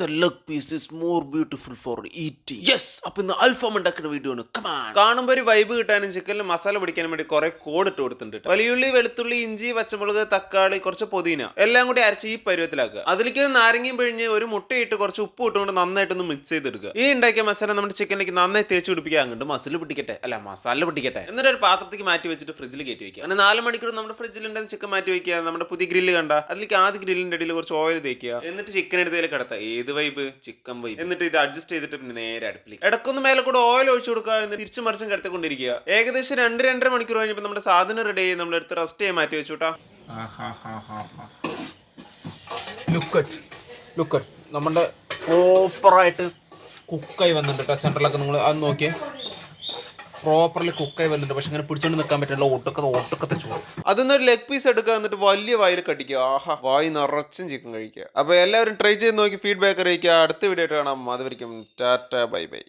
The leg piece is more beautiful for eating yes അപ്പൊ ഇന്ന് അൽഫാം ഉണ്ടാക്കുന്ന വീഡിയോ ആണ്. കമാൻ കാണുമ്പോൾ ഒരു വൈബ് കിട്ടാനും ചിക്കനിൽ മസാല പിടിക്കാനും വേണ്ടി കുറെ കോഡ് ഇട്ട് കൊടുത്തിട്ടുണ്ട് ട്ടോ. വലിയുള്ളി വെളുത്തുള്ളി ഇഞ്ചി പച്ചമുളക് തക്കാളി കുറച്ച് പുതിന. എല്ലാം കൂടി അരച്ച് ഈ പരുവത്തിലാക്കുക. അതിലേക്ക് ഒരു നാരങ്ങയും പിഴിഞ്ഞ് ഒരു മുട്ടയിട്ട് കുറച്ച് ഉപ്പ് ഇട്ടുകൊണ്ട് നന്നായിട്ടൊന്ന് മിക്സ് ചെയ്തെടുക്കുക. ഈ ഉണ്ടാക്കിയ മസാല നമ്മുടെ ചിക്കനിലേക്ക് നന്നായി തേച്ച് പിടിപ്പിക്കുക അങ്ങോട്ട് മസിൽ പിടിക്കട്ടെ. അല്ല മസാല പിടിക്കട്ടെ. എന്നിട്ട് ഒരു പാത്രത്തേക്ക് മാറ്റി വെച്ചിട്ട് ഫ്രിഡ്ജിൽ കയറ്റി വെക്കുക. അങ്ങനെ നാല് മണിക്കൂർ നമ്മുടെ ഫ്രിഡ്ജിലുണ്ടെന്ന് ചിക്കൻ മാറ്റി വെക്കുക. നമ്മുടെ പുതിയ ഗ്രില്ല് കണ്ട. അതിലേക്ക് ആദ്യ ഗ്രില്ലിന്റെ അടിയിൽ കുറച്ച് ഓയിൽ തേക്കുക. എന്നിട്ട് ചിക്കൻ എടുത്തതിൽ കിടത്തുക ഏത് വൈബ് ചിക്കൻ വൈബ് എന്നിട്ട് ഇത് അഡ്ജസ്റ്റ് ചെയ്തിട്ട് പിന്നെ നേരെ അടുപ്പിലേക്ക്. ഇടക്കൊന്ന് മേലെ കൂടെ ഓയിൽ ഒഴിച്ചു കൊടുക്കുക എന്ന് തിരിച്ചു മറിച്ചും കിടത്തിക്കൊണ്ടിരിക്കുക. ഏകദേശം രണ്ട് രണ്ടര മണിക്കൂർ കഴിഞ്ഞപ്പോൾ നമ്മുടെ സാധനം റെഡി ആയി. നമ്മൾ എടുത്ത് റെസ്റ്റ് ചെയ്യാൻ മാറ്റി വെച്ചുട്ടാ ലുക്കറ്റ് ലുക്കറ്റ് നമ്മുടെ പ്രോപ്പറായിട്ട് കുക്കായി വന്നിട്ടുണ്ട് കേട്ടോ സെന്ററിലൊക്കെ നിങ്ങൾ അത് നോക്കിയേ. പ്രോപ്പർലി കുക്ക് ആയി വന്നിട്ട് പക്ഷെ ഇങ്ങനെ പിടിച്ചോണ്ട് നിൽക്കാൻ പറ്റില്ല. ഒട്ടുക്കത്തെ ഒട്ടുക്കത്തെ ചോറ് അതിന്ന് ഒരു ലെഗ് പീസ് എടുക്കുക എന്നിട്ട് വലിയ വായിൽ കടിക്കുക. ആഹാ വായി നിറച്ചും ചിക്കൻ കഴിക്കുക. അപ്പൊ എല്ലാവരും ട്രൈ ചെയ്ത് നോക്കി ഫീഡ്ബാക്ക് അറിയിക്കുക. അടുത്ത വീഡിയോ കാണാം. അതുവരിക്കും ടാറ്റ ബൈ ബൈ.